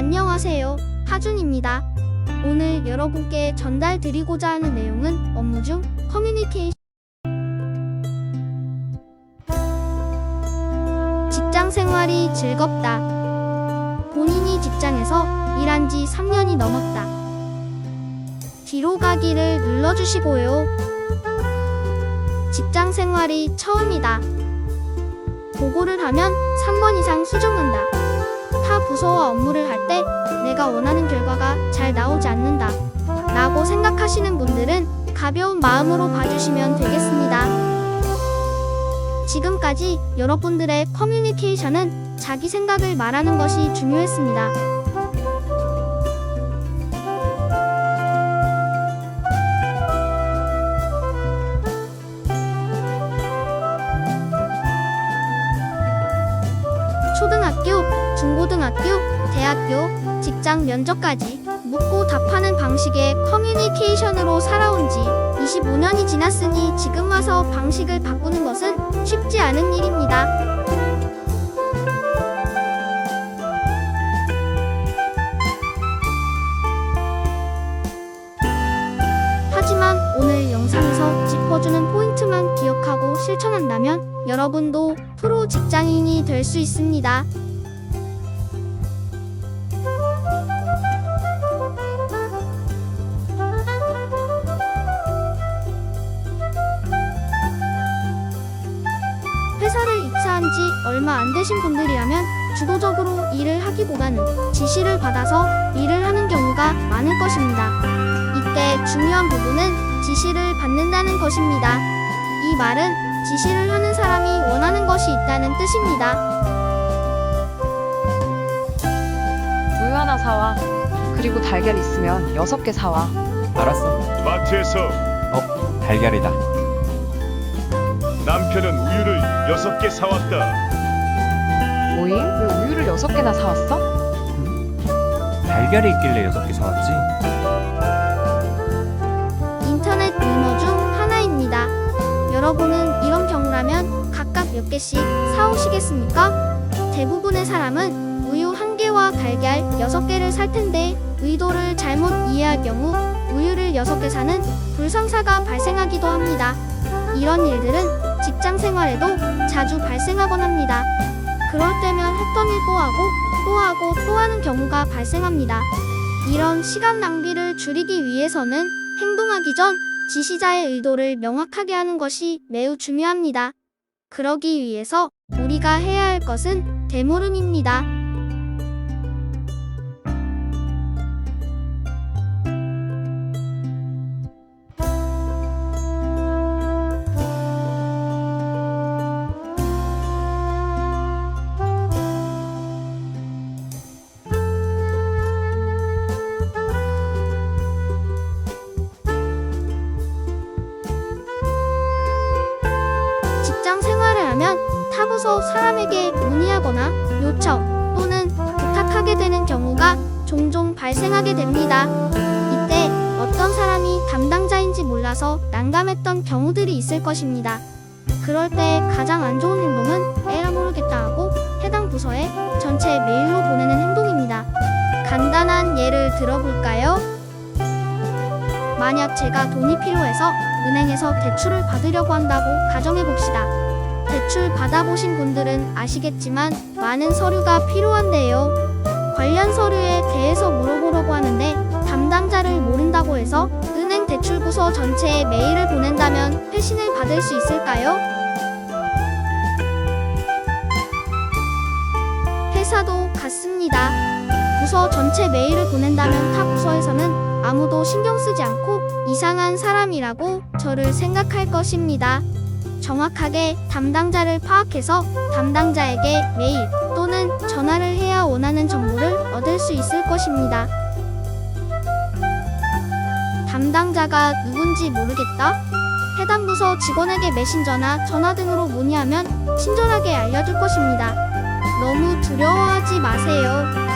안녕하세요. 하준입니다. 오늘 여러분께 전달드리고자 하는 내용은 업무 중 커뮤니케이션 직장 생활이 즐겁다. 본인이 직장에서 일한 지 3년이 넘었다. 뒤로 가기를 눌러주시고요. 직장 생활이 처음이다. 보고를 하면 3번 이상 수정한다. 타 부서와 업무를 할 때 내가 원하는 결과가 잘 나오지 않는다. 라고 생각하시는 분들은 가벼운 마음으로 봐주시면 되겠습니다. 지금까지 여러분들의 커뮤니케이션은 자기 생각을 말하는 것이 중요했습니다. 초등학교, 중고등학교, 대학교, 직장 면접까지 묻고 답하는 방식의 커뮤니케이션으로 살아온 지 25년이 지났으니 지금 와서 방식을 바꾸는 것은 쉽지 않은 일입니다. 하지만 오늘 영상에서 짚어주는 포인트만 기억하고 실천한다면 여러분도 프로 직장인이 될 수 있습니다. 얼마 안 되신 분들이라면 주도적으로 일을 하기보다는 지시를 받아서 일을 하는 경우가 많을 것입니다. 이때 중요한 부분은 지시를 받는다는 것입니다. 이 말은 지시를 하는 사람이 원하는 것이 있다는 뜻입니다. 우유 하나 사와. 그리고 달걀 있으면 여섯 개 사와. 알았어. 마트에서 달걀이다. 남편은 우유를 여섯 개 사왔다. 뭐임? 왜 우유를 여섯 개나 사왔어? 달걀이 있길래 여섯 개 사왔지. 인터넷 유머 중 하나입니다. 여러분은 이런 경우라면 각각 몇 개씩 사오시겠습니까? 대부분의 사람은 우유 한 개와 달걀 여섯 개를 살 텐데 의도를 잘못 이해할 경우 우유를 여섯 개 사는 불상사가 발생하기도 합니다. 이런 일들은 직장 생활에도 자주 발생하곤 합니다. 그럴 때면 했던 일 또 하고 또 하고 또 하는 경우가 발생합니다. 이런 시간 낭비를 줄이기 위해서는 행동하기 전 지시자의 의도를 명확하게 하는 것이 매우 중요합니다. 그러기 위해서 우리가 해야 할 것은 대물음입니다. 타부서 사람에게 문의하거나 요청 또는 부탁하게 되는 경우가 종종 발생하게 됩니다. 이때 어떤 사람이 담당자인지 몰라서 난감했던 경우들이 있을 것입니다. 그럴 때 가장 안 좋은 행동은 에라 모르겠다 하고 해당 부서에 전체 메일로 보내는 행동입니다. 간단한 예를 들어볼까요? 만약 제가 돈이 필요해서 은행에서 대출을 받으려고 한다고 가정해 봅시다. 대출 받아보신 분들은 아시겠지만 많은 서류가 필요한데요. 관련 서류에 대해서 물어보려고 하는데 담당자를 모른다고 해서 은행 대출 부서 전체에 메일을 보낸다면 회신을 받을 수 있을까요? 회사도 같습니다. 부서 전체 메일을 보낸다면 타 부서에서는 아무도 신경 쓰지 않고 이상한 사람이라고 저를 생각할 것입니다. 정확하게 담당자를 파악해서 담당자에게 메일 또는 전화를 해야 원하는 정보를 얻을 수 있을 것입니다. 담당자가 누군지 모르겠다? 해당 부서 직원에게 메신저나 전화 등으로 문의하면 친절하게 알려줄 것입니다. 너무 두려워하지 마세요.